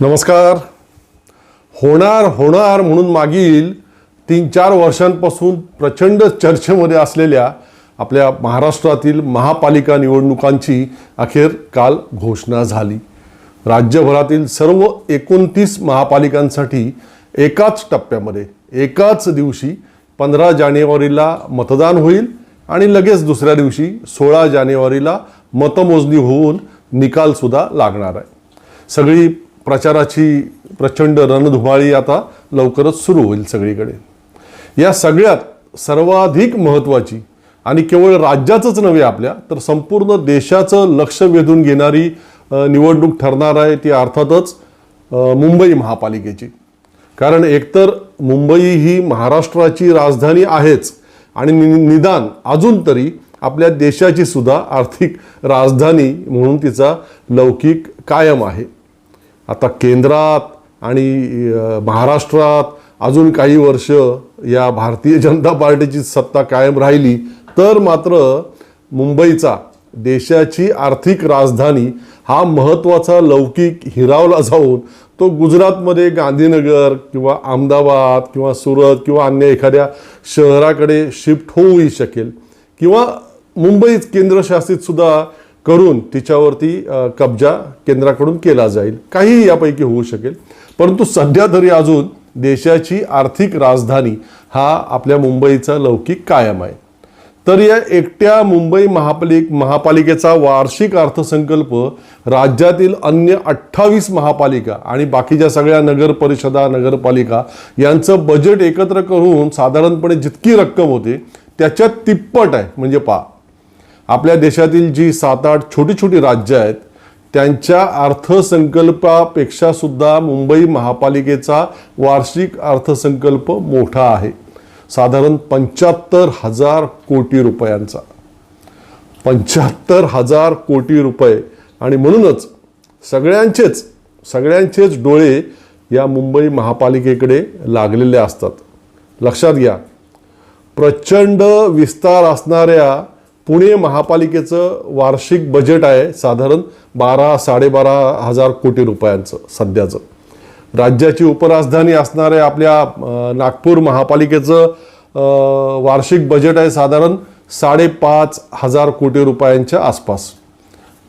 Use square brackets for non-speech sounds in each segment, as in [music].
नमस्कार. होणार होणार म्हणून मागील तीन चार वर्षांपासून प्रचंड चर्चेमध्ये असलेल्या आपल्या महाराष्ट्रातील महापालिका निवडणुकांची अखेर काल घोषणा झाली. राज्यभरातील सर्व एकोणतीस महापालिकांसाठी एकाच टप्प्यामध्ये एकाच दिवशी पंधरा जानेवारीला मतदान होईल आणि लगेच दुसऱ्या दिवशी सोळा जानेवारीला मतमोजणी होऊन निकालसुद्धा लागणार आहे. सगळी प्रचाराची प्रचंड रणधुमाळी आता लवकरच सुरू होईल सगळीकडे. या सगळ्यात सर्वाधिक महत्त्वाची आणि केवळ राज्याचंच नव्हे आपल्या तर संपूर्ण देशाचं लक्ष वेधून घेणारी निवडणूक ठरणार आहे ती अर्थातच मुंबई महापालिकेची. कारण एकतर मुंबई ही महाराष्ट्राची राजधानी आहेच आणि नि- निदान अजून तरी आपल्या देशाची सुद्धा आर्थिक राजधानी म्हणून तिचा लौकिक कायम आहे. आता केंद्रात आणि महाराष्ट्रात अजून काही वर्ष या भारतीय जनता पार्टीची सत्ता कायम राहिली तर मात्र मुंबईचा देशाची आर्थिक राजधानी हा महत्त्वाचा लौकिक हिरावला जाऊन तो गुजरातमध्ये गांधीनगर किंवा अहमदाबाद किंवा सुरत किंवा अन्य एखाद्या शहराकडे शिफ्ट होऊही शकेल. किंवा मुंबईत केंद्रशासितसुद्धा करून तिच्यावरती कब्जा केंद्राकडून केला जाईल. काहीही यापैकी होऊ शकेल. परंतु सध्या तरी अजून देशाची आर्थिक राजधानी हा आपल्या मुंबईचा लौकिक कायम आहे. तर या एकट्या मुंबई महापालिक महापालिकेचा वार्षिक अर्थसंकल्प राज्यातील अन्य अठ्ठावीस महापालिका आणि बाकीच्या सगळ्या नगर परिषदा नगरपालिका यांचं बजेट एकत्र करून साधारणपणे जितकी रक्कम होते त्याच्यात तिप्पट आहे. म्हणजे पा आपल्या देशातील जी सात आठ छोटी छोटी राज्य आहेत त्यांच्या अर्थसंकल्पापेक्षा सुद्धा मुंबई महापालिकेचा वार्षिक अर्थसंकल्प मोठा आहे. साधारण पंच्याहत्तर हजार कोटी रुपयांचा. पंच्याहत्तर हजार कोटी रुपये. आणि म्हणूनच सगळ्यांचेच सगळ्यांचेच डोळे या मुंबई महापालिकेकडे लागलेले असतात. लक्षात घ्या. प्रचंड विस्तार असणाऱ्या पुणे महापालिकेचं वार्षिक बजेट आहे साधारण बारा साडेबारा हजार कोटी रुपयांचं सध्याचं. राज्याची उपराजधानी असणाऱ्या आपल्या नागपूर महापालिकेचं वार्षिक बजेट आहे साधारण साडेपाच हजार कोटी रुपयांच्या आसपास.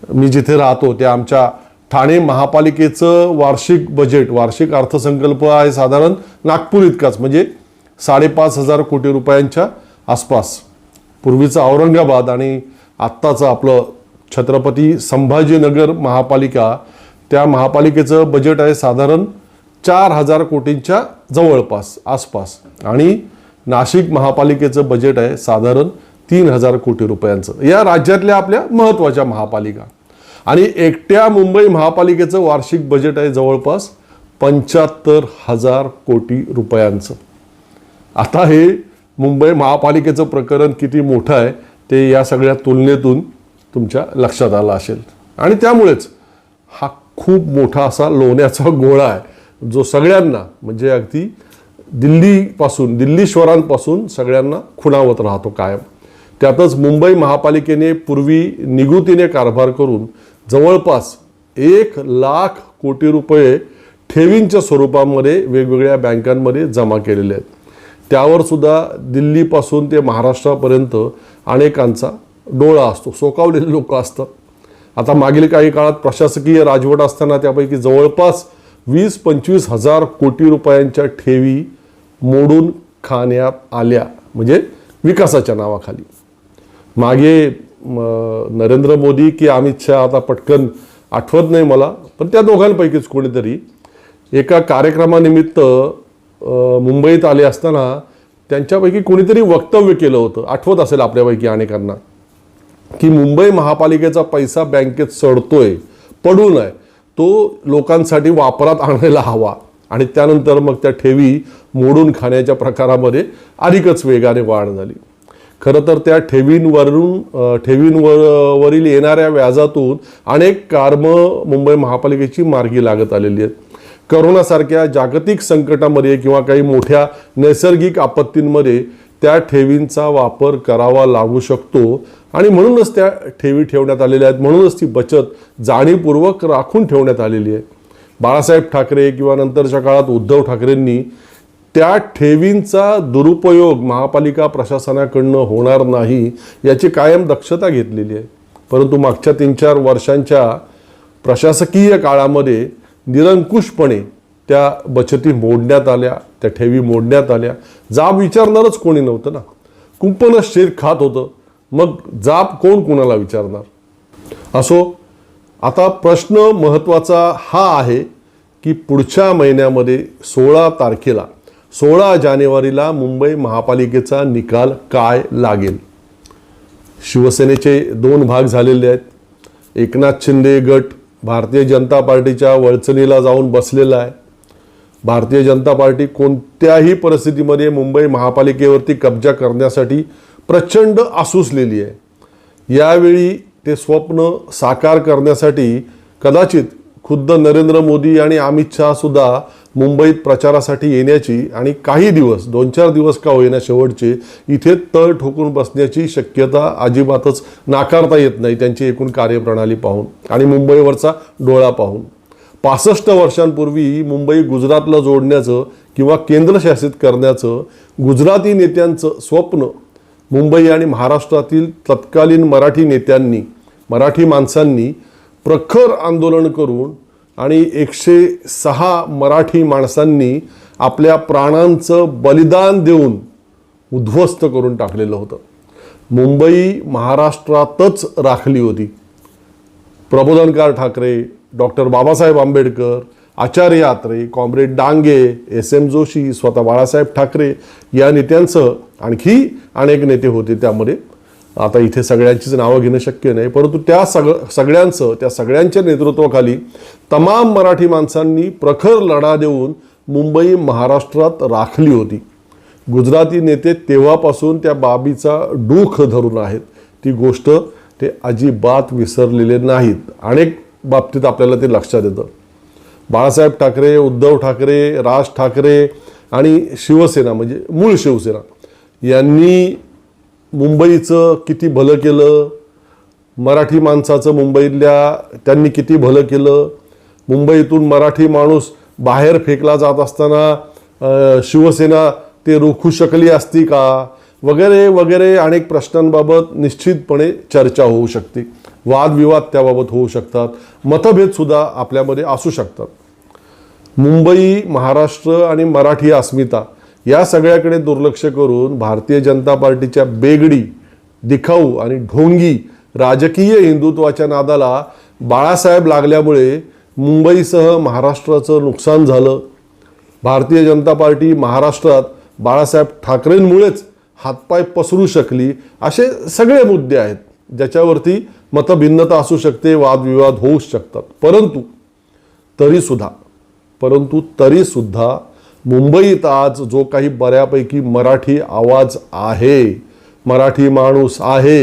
मी जिथे राहतो त्या आमच्या ठाणे महापालिकेचं वार्षिक बजेट वार्षिक अर्थसंकल्प आहे साधारण नागपूर इतकाच म्हणजे साडेपाच हजार कोटी रुपयांच्या आसपास. पूर्वीचं औरंगाबाद आणि आत्ताचं आपलं छत्रपती संभाजीनगर महापालिका त्या महापालिकेचं बजेट आहे साधारण चार हजार कोटींच्या जवळपास आसपास. आणि नाशिक महापालिकेचं बजेट आहे साधारण तीन हजार कोटी रुपयांचं. या राज्यातल्या आपल्या महत्त्वाच्या महापालिका. आणि एकट्या मुंबई महापालिकेचं वार्षिक बजेट आहे जवळपास पंच्याहत्तर हजार कोटी रुपयांचं. आता हे मुंबई महापालिकेचं प्रकरण किती मोठं आहे ते या सगळ्या तुलनेतून तुमच्या लक्षात आलं असेल. आणि त्यामुळेच हा खूप मोठा असा लोण्याचा [laughs] गोळा आहे जो सगळ्यांना म्हणजे अगदी दिल्लीपासून दिल्लीश्वरांपासून सगळ्यांना खुणावत राहतो कायम. त्यातच मुंबई महापालिकेने पूर्वी निगुतीने कारभार करून जवळपास एक लाख कोटी रुपये ठेवींच्या स्वरूपामध्ये वेगवेगळ्या बँकांमध्ये जमा केलेले आहेत. त्यावर सुद्धा दिल्लीपासून ते महाराष्ट्रापर्यंत अनेकांचा डोळा असतो सोकावलेले लोक असतात. आता मागील काही काळात प्रशासकीय राजवट असताना त्यापैकी जवळपास वीस पंचवीस हजार कोटी रुपयांच्या ठेवी मोडून खाण्यात आल्या म्हणजे विकासाच्या नावाखाली. मागे नरेंद्र मोदी की अमित शहा आता पटकन आठवत नाही मला पण त्या दोघांपैकीच कोणीतरी एका कार्यक्रमानिमित्त मुंबईत आले असताना त्यांच्यापैकी कोणीतरी वक्तव्य केलं होतं. आठवत असेल आपल्यापैकी अनेकांना की मुंबई महापालिकेचा पैसा बँकेत सडतोय पडू नये. तो लोकांसाठी वापरात आणायला हवा आणि त्यानंतर मग त्या ठेवी मोडून खाण्याच्या प्रकारामध्ये अधिकच वेगाने वाढ झाली. खरं तर त्या ठेवींवरून ठेवींवर वरील येणाऱ्या व्याजातून अनेक कारमं मुंबई महापालिकेची मार्गी लागत आलेली आहेत. करोनासारख्या जागतिक संकटामध्ये किंवा काही मोठ्या नैसर्गिक आपत्तींमध्ये त्या ठेवींचा वापर करावा लागू शकतो. आणि म्हणूनच त्या ठेवी ठेवण्यात आलेल्या आहेत. म्हणूनच ती बचत जाणीवपूर्वक राखून ठेवण्यात आलेली आहे. बाळासाहेब ठाकरे किंवा नंतरच्या काळात उद्धव ठाकरेंनी त्या ठेवींचा दुरुपयोग महापालिका प्रशासनाकडनं होणार नाही याची कायम दक्षता घेतलेली आहे. परंतु मागच्या तीन चार वर्षांच्या प्रशासकीय काळामध्ये निरंकुशपणे त्या बचती मोडण्यात आल्या त्या ठेवी मोडण्यात आल्या. जाब विचारणारच कोणी नव्हतं ना. कुंपणच शेर खात होतं. मग जाब कोण कोणाला विचारणार? असो आता प्रश्न महत्त्वाचा हा आहे की पुढच्या महिन्यामध्ये सोळा तारखेला सोळा जानेवारीला मुंबई महापालिकेचा निकाल काय लागेल? शिवसेनेचे दोन भाग झालेले आहेत. एकनाथ शिंदे गट भारतीय जनता पार्टीच्या वळचणीला जाऊन बसलेला आहे. भारतीय जनता पार्टी कोणत्याही परिस्थितीमध्ये मुंबई महापालिकेवरती कब्जा करण्यासाठी प्रचंड आसूसलेली आहे. यावेळी ते स्वप्न साकार करण्यासाठी कदाचित खुद्द नरेंद्र मोदी आणि अमित शहासुद्धा मुंबईत प्रचारासाठी येण्याची आणि काही दिवस दोन चार दिवस का होईना शेवटचे इथे तळ ठोकून बसण्याची शक्यता अजिबातच नाकारता येत नाही त्यांची एकूण कार्यप्रणाली पाहून. आणि मुंबईवरचा डोळा पाहून. पासष्ट वर्षांपूर्वी मुंबई गुजरातला जोडण्याचं किंवा केंद्रशासित करण्याचं गुजराती नेत्यांचं स्वप्न मुंबई आणि महाराष्ट्रातील तत्कालीन मराठी नेत्यांनी मराठी माणसांनी प्रखर आंदोलन करून आणि एकशे सहा मराठी माणसांनी आपल्या प्राणांचं बलिदान देऊन उद्ध्वस्त करून टाकलेलं होतं. मुंबई महाराष्ट्रातच राखली होती. Prabodhankar Thackeray doctor Babasaheb Ambedkar Acharya Atre comrade Dange S M Joshi स्वतः बाळासाहेब ठाकरे या नेत्यांसह आणखी अनेक नेते होते त्यामध्ये. आता इथे सगळ्यांचीच नावं घेणं शक्य नाही परंतु त्या सग सगळ्यांचं त्या सगळ्यांच्या नेतृत्वाखाली तमाम मराठी माणसांनी प्रखर लढा देऊन मुंबई महाराष्ट्रात राखली होती. गुजराती नेते तेव्हापासून त्या बाबीचा डूख धरून आहेत. ती गोष्ट ते अजिबात विसरलेले नाहीत. अनेक बाबतीत आपल्याला ते लक्षात येतं. बाळासाहेब ठाकरे उद्धव ठाकरे राज ठाकरे आणि शिवसेना म्हणजे मूळ शिवसेना यांनी मुंबईचं किती भलं केलं? मराठी माणसाचं मुंबईतल्या त्यांनी किती भलं केलं? मुंबईतून मराठी माणूस बाहेर फेकला जात असताना शिवसेना ते रोखू शकली असती का? वगैरे वगैरे अनेक प्रश्नांबाबत निश्चितपणे चर्चा होऊ शकते. वादविवाद त्याबाबत होऊ शकतात. मतभेदसुद्धा आपल्यामध्ये असू शकतात. मुंबई महाराष्ट्र आणि मराठी अस्मिता या सगळ्याकडे दुर्लक्ष करून भारतीय जनता पार्टीच्या बेगडी दिखाऊ आणि ढोंगी राजकीय हिंदुत्वाच्या नादाला बाळासाहेब लागल्यामुळे मुंबईसह महाराष्ट्राचं नुकसान झालं. भारतीय जनता पार्टी महाराष्ट्रात बाळासाहेब ठाकरेंमुळेच हातपाय पसरू शकली असे सगळे मुद्दे आहेत. ज्याच्यावरती मतभिन्नता असू शकते वादविवाद होऊ शकतात. परंतु तरीसुद्धा परंतु तरीसुद्धा मुंबईत आज जो काही बऱ्यापैकी मराठी आवाज आहे मराठी माणूस आहे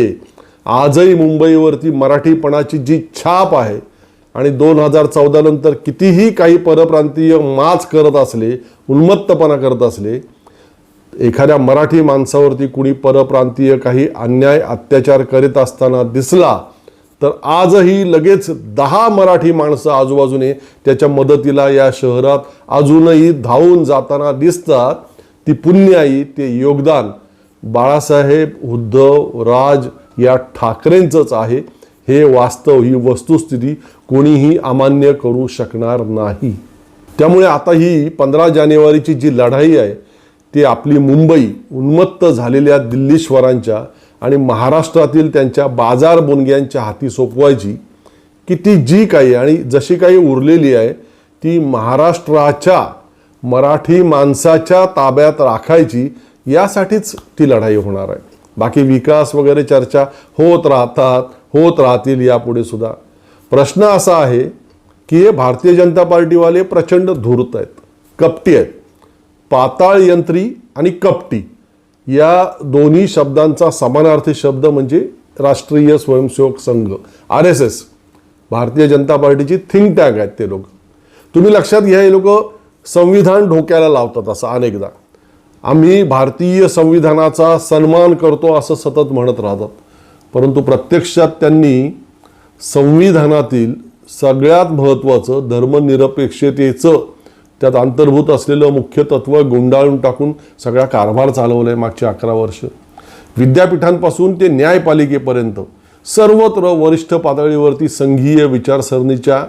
आजही मुंबईवरती मराठीपणाची जी छाप आहे आणि दोन हजार चौदा नंतर कितीही काही परप्रांतीय माच करत असले उन्मत्तपणा करत असले एखाद्या मराठी माणसावरती कुणी परप्रांतीय काही अन्याय अत्याचार करीत असताना दिसला तर आजही लगेच दहा मराठी माणसं आजूबाजूने त्याच्या मदतीला या शहरात अजूनही धावून जाताना दिसतात. ती पुण्याई ते योगदान बाळासाहेब उद्धव राज या ठाकरेंचंच आहे. हे वास्तव ही वस्तुस्थिती कोणीही अमान्य करू शकणार नाही. त्यामुळे आता ही पंधरा जानेवारीची जी लढाई आहे ती आपली मुंबई उन्मत्त झालेल्या दिल्लीश्वरांच्या आणि महाराष्ट्रातील त्यांच्या बाजार बोनग्यांच्या हाती सोपवायची की ती जी काही आणि जशी काही उरलेली आहे ती महाराष्ट्राच्या मराठी माणसाच्या ताब्यात राखायची यासाठीच ती लढाई होणार आहे. बाकी विकास वगैरे चर्चा होत राहतात होत राहतील यापुढे सुद्धा. प्रश्न असा आहे की हे भारतीय जनता पार्टीवाले प्रचंड धूर्त आहेत कपटी आहेत. पाताळ यंत्री आणि कपटी. या दोन्ही शब्दांचा समानार्थी शब्द म्हणजे राष्ट्रीय Swayamsevak Sangh R S S Bharatiya Janata पार्टीची थिंक टँक आहेत ते लोक. तुम्ही लक्षात घ्या हे लोक संविधान ढोक्याला लावतात असं अनेकदा. आम्ही भारतीय संविधानाचा सन्मान करतो असं सतत म्हणत राहतात. परंतु प्रत्यक्षात त्यांनी संविधानातील सगळ्यात महत्त्वाचं धर्मनिरपेक्षतेचं त्यात अंतर्भूत असलेलं मुख्य तत्व गुंडाळून टाकून सगळा कारभार चालवला आहे मागची अकरा वर्ष. विद्यापीठांपासून ते न्यायपालिकेपर्यंत सर्वत्र वरिष्ठ पातळीवरती संघीय विचारसरणीच्या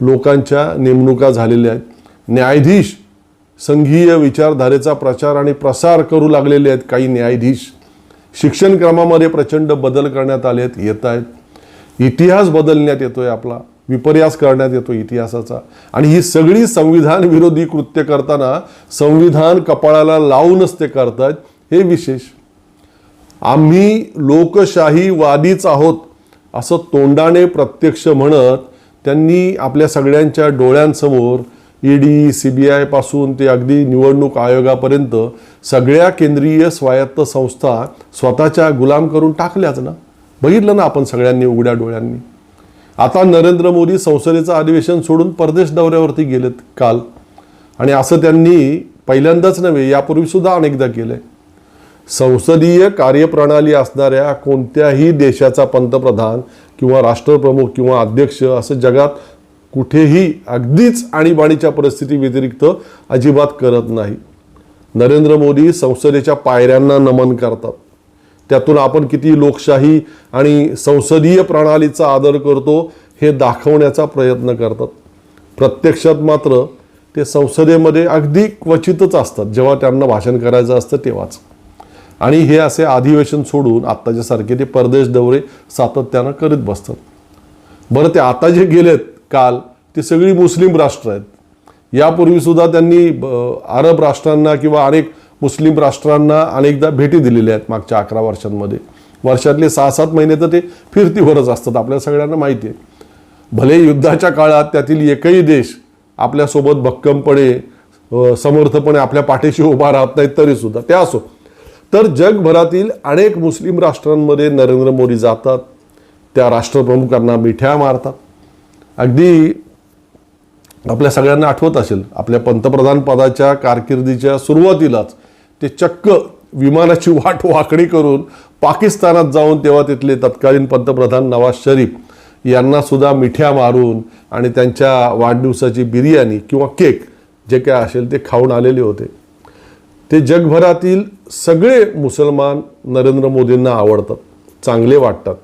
लोकांच्या नेमणुका झालेल्या आहेत. न्यायाधीश संघीय विचारधारेचा प्रचार आणि प्रसार करू लागलेले आहेत काही न्यायाधीश. शिक्षण क्रमामध्ये प्रचंड बदल करण्यात आले आहेत येत आहेत. इतिहास बदलण्यात येतोय आपला. विपर्यास करण्यात येतो इतिहासाचा. आणि ही सगळी संविधान विरोधी कृत्य करताना संविधान कपाळाला लावूनच ते करतायत हे विशेष. आम्ही लोकशाहीवादीच आहोत असं तोंडाने प्रत्यक्ष म्हणत त्यांनी आपल्या सगळ्यांच्या डोळ्यांसमोर ईडी सी बी आयपासून ते अगदी निवडणूक आयोगापर्यंत सगळ्या केंद्रीय स्वायत्त संस्था स्वतःच्या गुलाम करून टाकल्याच ना? बघितलं ना आपण सगळ्यांनी उघड्या डोळ्यांनी? आता नरेंद्र मोदी संसदेचं अधिवेशन सोडून परदेश दौऱ्यावरती गेलेत काल. आणि असं त्यांनी पहिल्यांदाच नव्हे यापूर्वीसुद्धा अनेकदा केलं आहे संसदीय कार्यप्रणाली असणाऱ्या कोणत्याही देशाचा पंतप्रधान किंवा राष्ट्रप्रमुख किंवा अध्यक्ष असं जगात कुठेही अगदीच आणीबाणीच्या परिस्थिती व्यतिरिक्त अजिबात करत नाही. नरेंद्र मोदी संसदेच्या पायऱ्यांना नमन करतात. त्यातून आपण किती लोकशाही आणि संसदीय प्रणालीचा आदर करतो हे दाखवण्याचा प्रयत्न करतात. प्रत्यक्षात मात्र ते संसदेमध्ये अगदी क्वचितच असतात. जेव्हा त्यांना भाषण करायचं असतं तेव्हाच. आणि हे असे अधिवेशन सोडून आत्ताच्या सारखे ते परदेश दौरे सातत्यानं करीत बसतात. बरं ते आता जे गेलेत काल ती सगळी मुस्लिम राष्ट्र आहेत. यापूर्वीसुद्धा त्यांनी ब- अरब राष्ट्रांना किंवा अनेक मुस्लिम राष्ट्रांना अनेकदा भेटी दिलेल्या आहेत मागच्या अकरा वर्षांमध्ये. वर्षातले सहा सात महिने तर ते फिरतीवरच असतात आपल्या सगळ्यांना माहिती आहे. भले युद्धाच्या काळात त्यातील एकही देश आपल्यासोबत भक्कमपणे समर्थपणे आपल्या पाठीशी उभा राहत नाहीत तरीसुद्धा त्या असो. तर जगभरातील अनेक मुस्लिम राष्ट्रांमध्ये नरेंद्र मोदी जातात त्या राष्ट्रप्रमुखांना मिठ्या मारतात. अगदी आपल्या सगळ्यांना आठवत असेल आपल्या पंतप्रधान पदाच्या कारकिर्दीच्या सुरुवातीलाच ते चक्क विमानाची वाट वाकडी करून पाकिस्तानात जाऊन तेव्हा तिथले तत्कालीन पंतप्रधान नवाज शरीफ यांना सुद्धा मिठ्या मारून आणि त्यांच्या वाढदिवसाची बिर्याणी किंवा केक जे काय असेल ते खाऊन आलेले होते. ते जगभरातील सगळे मुसलमान नरेंद्र मोदींना आवडतात चांगले वाटतात.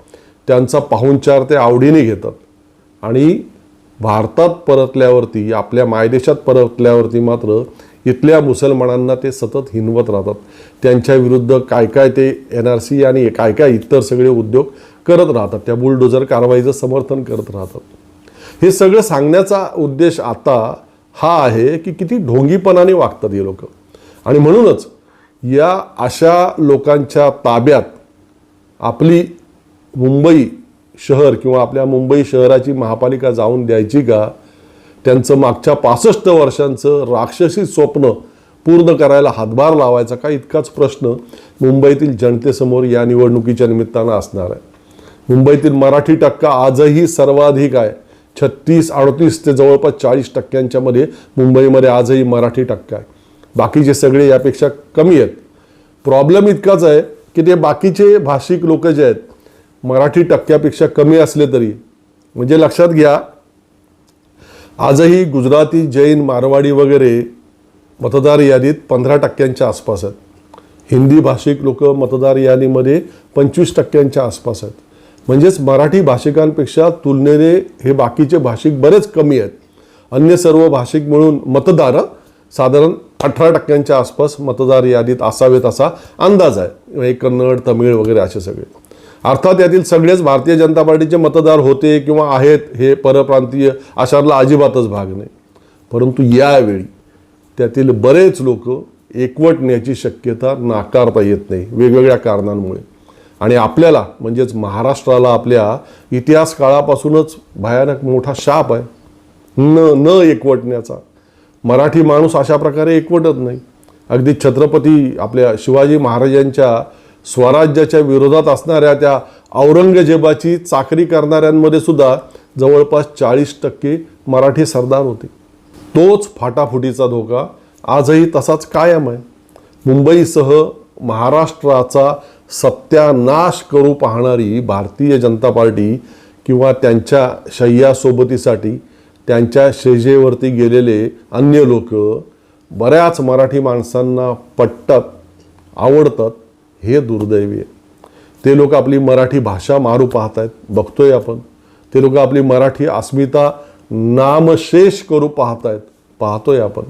त्यांचा पाहुणचार ते आवडीने घेतात. आणि भारतात परतल्यावरती आपल्या मायदेशात परतल्यावरती मात्र इथल्या मुसलमानांना ते सतत हिनवत राहतात. त्यांच्या विरुद्ध काय काय ते एन आर सी आणि काय काय इतर सगळे उद्योग करत राहतात. त्या बुलडोजर कारवाईचं समर्थन करत राहतात. हे सगळं सांगण्याचा उद्देश आता हा आहे की किती ढोंगीपणाने वागतात हे लोक. आणि म्हणूनच या अशा लोकांच्या ताब्यात आपली मुंबई शहर किंवा आपल्या मुंबई शहराची महापालिका जाऊन द्यायची का? त्यांचं मागच्या पासष्ट वर्षांचं राक्षसी स्वप्न पूर्ण करायला हातभार लावायचा का इतकाच प्रश्न मुंबईतील जनतेसमोर या निवडणुकीच्या निमित्तानं असणार आहे. मुंबईतील मराठी टक्का आजही सर्वाधिक आहे. छत्तीस अडतीस ते जवळपास चाळीस टक्क्यांच्या मध्ये मुंबईमध्ये आजही मराठी टक्का आहे. बाकीचे सगळे यापेक्षा कमी आहेत. प्रॉब्लेम इतकाच आहे की ते बाकीचे भाषिक लोक जे आहेत मराठी टक्क्यापेक्षा कमी असले तरी म्हणजे लक्षात घ्या आजही गुजराती जैन मारवाडी वगैरे मतदार यादीत पंधरा टक्क्यांच्या आसपास आहेत. हिंदी भाषिक लोक मतदार यादीमध्ये पंचवीस टक्क्यांच्या आसपास आहेत. म्हणजेच मराठी भाषिकांपेक्षा तुलनेने हे बाकीचे भाषिक बरेच कमी आहेत. अन्य सर्व भाषिक मिळून मतदार साधारण अठरा टक्क्यांच्या आसपास मतदार यादीत असावेत असा अंदाज आहे. कन्नड तमिळ वगैरे असे सगळे. अर्थात यातील सगळेच भारतीय जनता पार्टीचे मतदार होते किंवा आहेत हे परप्रांतीय अशातला अजिबातच भाग नाही. परंतु यावेळी त्यातील बरेच लोक एकवटण्याची शक्यता नाकारता येत नाही वेगवेगळ्या कारणांमुळे. आणि आपल्याला म्हणजेच महाराष्ट्राला आपल्या इतिहास काळापासूनच भयानक मोठा शाप आहे. न न एकवटण्याचा. मराठी माणूस अशा प्रकारे एकवटत नाही. अगदी छत्रपती आपल्या शिवाजी महाराजांच्या स्वराज्याच्या विरोधात असणाऱ्या त्या औरंगजेबाची चाकरी करणाऱ्यांमध्ये सुद्धा जवळपास चाळीस टक्के मराठी सरदार होते. तोच फाटाफुटीचा धोका आजही तसाच कायम आहे. मुंबईसह महाराष्ट्राचा सत्यानाश करू पाहणारी भारतीय जनता पार्टी किंवा त्यांच्या शय्यासोबतीसाठी त्यांच्या शेजेवरती गेलेले अन्य लोक बऱ्याच मराठी माणसांना पटतात आवडतात. हे दुर्दैवी आहे. ते लोक आपली मराठी भाषा मारू पाहत आहेत बघतोय आपण. ते लोक आपली मराठी अस्मिता नामशेष करू पाहत आहेत पाहतोय आपण.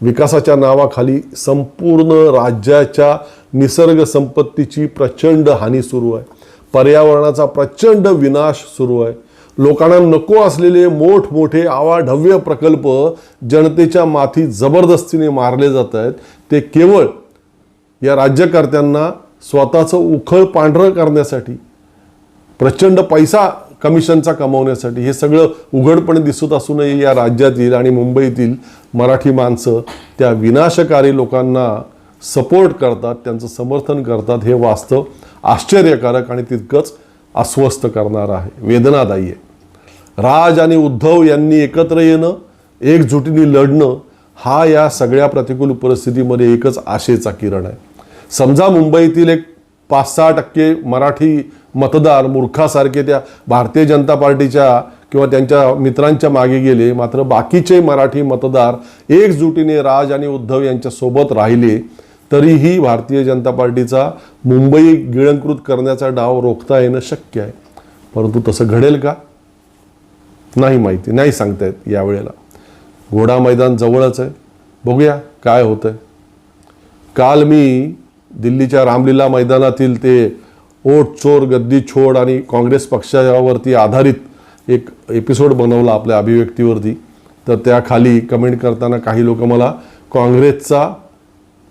विकासाच्या नावाखाली संपूर्ण राज्याच्या निसर्ग संपत्तीची प्रचंड हानी सुरू आहे. पर्यावरणाचा प्रचंड विनाश सुरू आहे. लोकांना नको असलेले मोठमोठे आवाढव्य प्रकल्प जनतेच्या माथी जबरदस्तीने मारले जात आहेत. ते केवळ या राज्यकर्त्यांना स्वतःचं उखळ पांढरं करण्यासाठी प्रचंड पैसा कमिशनचा कमावण्यासाठी हे सगळं उघडपणे दिसत असूनही या राज्यातील आणि मुंबईतील मराठी माणसं त्या विनाशकारी लोकांना सपोर्ट करतात त्यांचं समर्थन करतात हे वास्तव आश्चर्यकारक आणि तितकंच अस्वस्थ करणार आहे. वेदनादायी आहे. राज आणि उद्धव यांनी एकत्र येणं एकजुटीने लढणं हा या सगळ्या प्रतिकूल परिस्थितीमध्ये एकच आशेचा किरण आहे. समजा मुंबईतील एक पाच सहा टक्के मराठी मतदार मूर्खासारखे त्या भारतीय जनता पार्टीच्या किंवा त्यांच्या मित्रांच्या मागे गेले मात्र बाकीचे मराठी मतदार एकजुटीने राज आणि उद्धव यांच्यासोबत राहिले तरीही भारतीय जनता पार्टीचा मुंबई गिळंकृत करण्याचा डाव रोखता येणं शक्य आहे. परंतु तसं घडेल का? नाही माहिती. नाही सांगता येत यावेळेला. घोडा मैदान जवळच आहे. बघूया काय होतं काल मी दिल्लीच्या रामलीला मैदानातील ते ओट चोर गद्दी छोड आणि काँग्रेस पक्षावरती आधारित एक एपिसोड बनवला आपल्या अभिव्यक्तीवरती. तर त्याखाली कमेंट करताना काही लोक मला काँग्रेसचा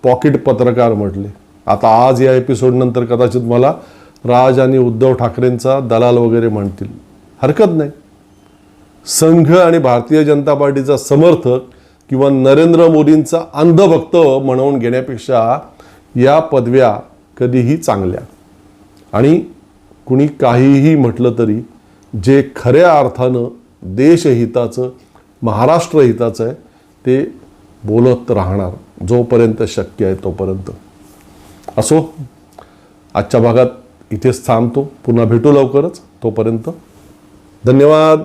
पॉकेट पत्रकार म्हटले. आता आज या एपिसोडनंतर कदाचित मला राज आणि उद्धव ठाकरेंचा दलाल वगैरे म्हणतील. हरकत नाही. संघ आणि भारतीय जनता पार्टीचा समर्थक किंवा नरेंद्र मोदींचा अंधभक्त म्हणून घेण्यापेक्षा या पदव्या कधीही चांगल्या. आणि कुणी काहीही म्हटलं तरी जे खऱ्या अर्थानं देशहिताचं महाराष्ट्र हिताचं आहे ते बोलत राहणार जोपर्यंत शक्य आहे तोपर्यंत. असो आजच्या भागात इथेच थांबतो. पुन्हा भेटू लवकरच. तोपर्यंत धन्यवाद.